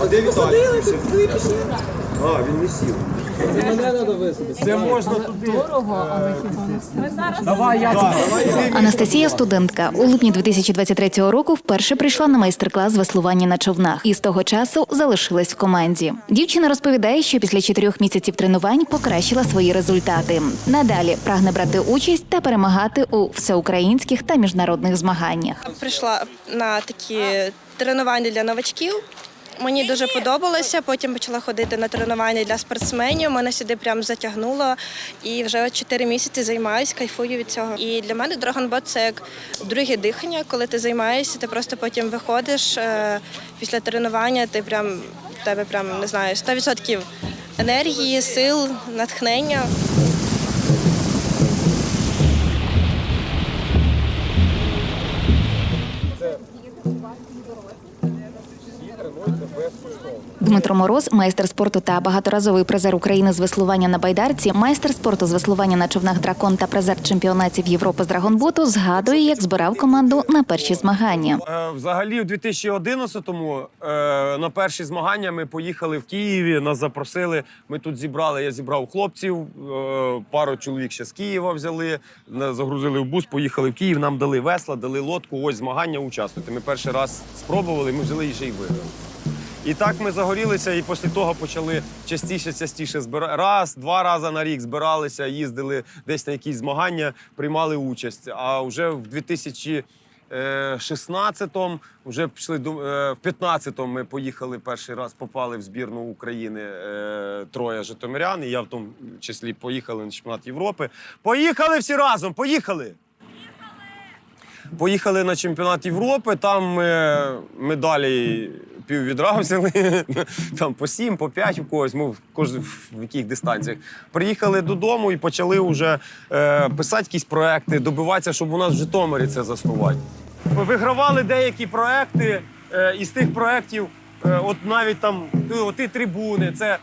А тут Віталій? А, він не сів. Це можна туди. Давай я Анастасія студентка у липні 2023 року вперше прийшла на майстер-клас з веслування на човнах і з того часу залишилась в команді. Дівчина розповідає, що після чотирьох місяців тренувань покращила свої результати. Надалі прагне брати участь та перемагати у всеукраїнських та міжнародних змаганнях. Прийшла на такі тренування для новачків. Мені дуже подобалося. Потім почала ходити на тренування для спортсменів. Мене сюди прям затягнуло. І вже от 4 місяці займаюся, кайфую від цього. І для мене драгонбот це як друге дихання. Коли ти займаєшся, ти просто потім виходиш е, після тренування. Ти прям тебе прям не знаю 100% енергії, сил, натхнення. Дмитро Мороз, майстер спорту та багаторазовий призер України з веслування на байдарці, майстер спорту з веслування на човнах дракон та призер чемпіонатів Європи з драгонботу, згадує, як збирав команду на перші змагання. Е, Взагалі, у 2011-му е, на перші змагання ми поїхали в Києві. Нас запросили. Ми тут зібрали. Я зібрав хлопців. е, Пару чоловік ще з Києва взяли, загрузили в бус, поїхали в Київ. Нам дали весла, дали лодку. Ось змагання участвувати. Ми перший раз спробували. Ми взяли ще й виграли. І так ми загорілися, і після того почали частіше, частіше збирати. Раз, два рази на рік збиралися, їздили десь на якісь змагання, приймали участь. А вже в 2016-му, вже пішли е, в 15-му ми поїхали перший раз, попали в збірну України е, троє житомирян. І я в тому числі поїхали на чемпіонат Європи. Поїхали всі разом! Поїхали! Поїхали на чемпіонат Європи, там ми медалі піввідра взяли, там по сім, по п'ять у когось, ми в яких дистанціях. Приїхали додому і почали вже е, писати якісь проекти, добиватися, щоб у нас в Житомирі це заснувати. Вигравали деякі проекти, е, із тих проєктів, е, от навіть там оті трибуни, це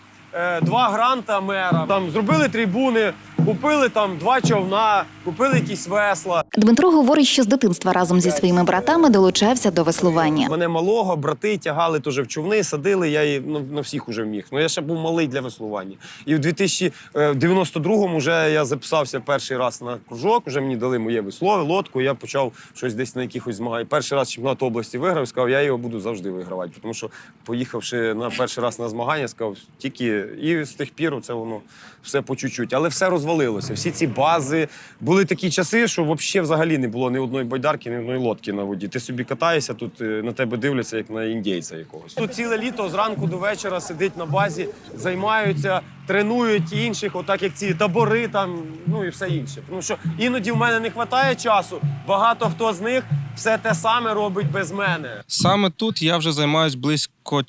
два гранта мера. Там зробили трибуни, купили там два човна, купили якісь весла. Дмитро говорить, що з дитинства разом зі своїми братами долучався до веслування. Мене малого, брати тягали теж в човни, садили. Я і, ну, на всіх уже вміг. Ну я ще був малий для веслування. І в 2092-му вже я записався перший раз на кружок. Вже мені дали моє весло, лодку. Я почав щось десь на якихось змаганнях. Перший раз чемпіонат області виграв. Сказав, я його буду завжди вигравати. Тому що поїхавши на перший раз на змагання, сказав, тільки і з тих пір це воно все по чуть-чуть. Але все розвалилося. Всі ці бази були такі часи, що взагалі взагалі не було ні одної байдарки, ні одної лодки на воді. Ти собі катаєшся, тут е, на тебе дивляться, як на індійця якогось. Тут ціле літо зранку до вечора сидить на базі, займаються, тренують інших, отак як ці табори там, ну і все інше. Тому що іноді в мене не вистачає часу. Багато хто з них все те саме робить без мене. Саме тут я вже займаюся близько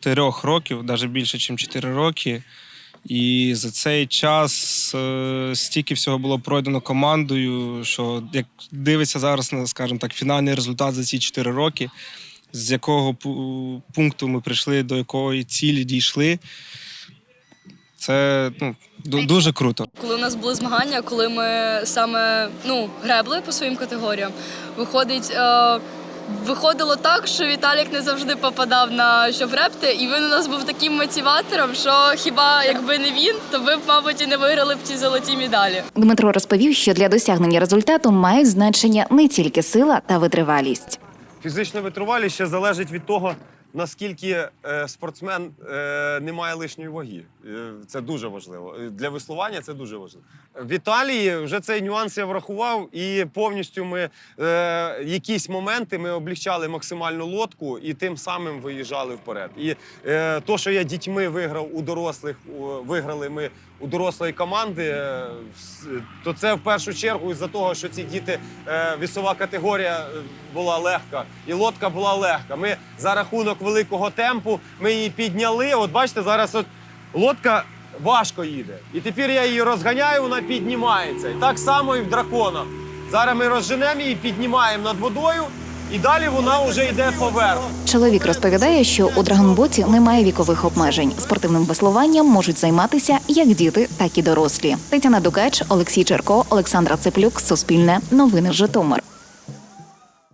чотирьох років, навіть більше, ніж чотири роки. І за цей час е, стільки всього було пройдено командою, що як дивиться зараз на, скажімо так, фінальний результат за ці чотири роки, з якого пункту ми прийшли, до якої цілі дійшли. Це ну, дуже круто. Коли у нас були змагання, коли ми саме ну, гребли по своїм категоріям, виходить. Е, Виходило так, що Віталік не завжди попадав на що гребти, і він у нас був таким мотиватором, що хіба якби не він, то ви б, мабуть, і не виграли б ці золоті медалі. Дмитро розповів, що для досягнення результату мають значення не тільки сила та витривалість. Фізична витривалість ще залежить від того, наскільки е, спортсмен е, не має лишньої ваги. Е, це дуже важливо. Для веслування це дуже важливо. В Італії вже цей нюанс я врахував, і повністю ми якісь моменти ми облегчали максимальну лодку і тим самим виїжджали вперед. І то, що я дітьми виграв у дорослих, виграли ми у дорослої команди, то це в першу чергу із-за того, що ці діти вісова категорія була легка, і лодка була легка. Ми за рахунок великого темпу ми її підняли. От бачите, зараз от лодка важко їде. І тепер я її розганяю, вона піднімається. І так само і в дракона. Зараз ми розженемо її, піднімаємо над водою, і далі вона вже йде поверх. Чоловік розповідає, що у драгонботі немає вікових обмежень. Спортивним веслуванням можуть займатися як діти, так і дорослі. Тетяна Дукач, Олексій Черко, Олександра Цеплюк, Суспільне, Новини Житомир.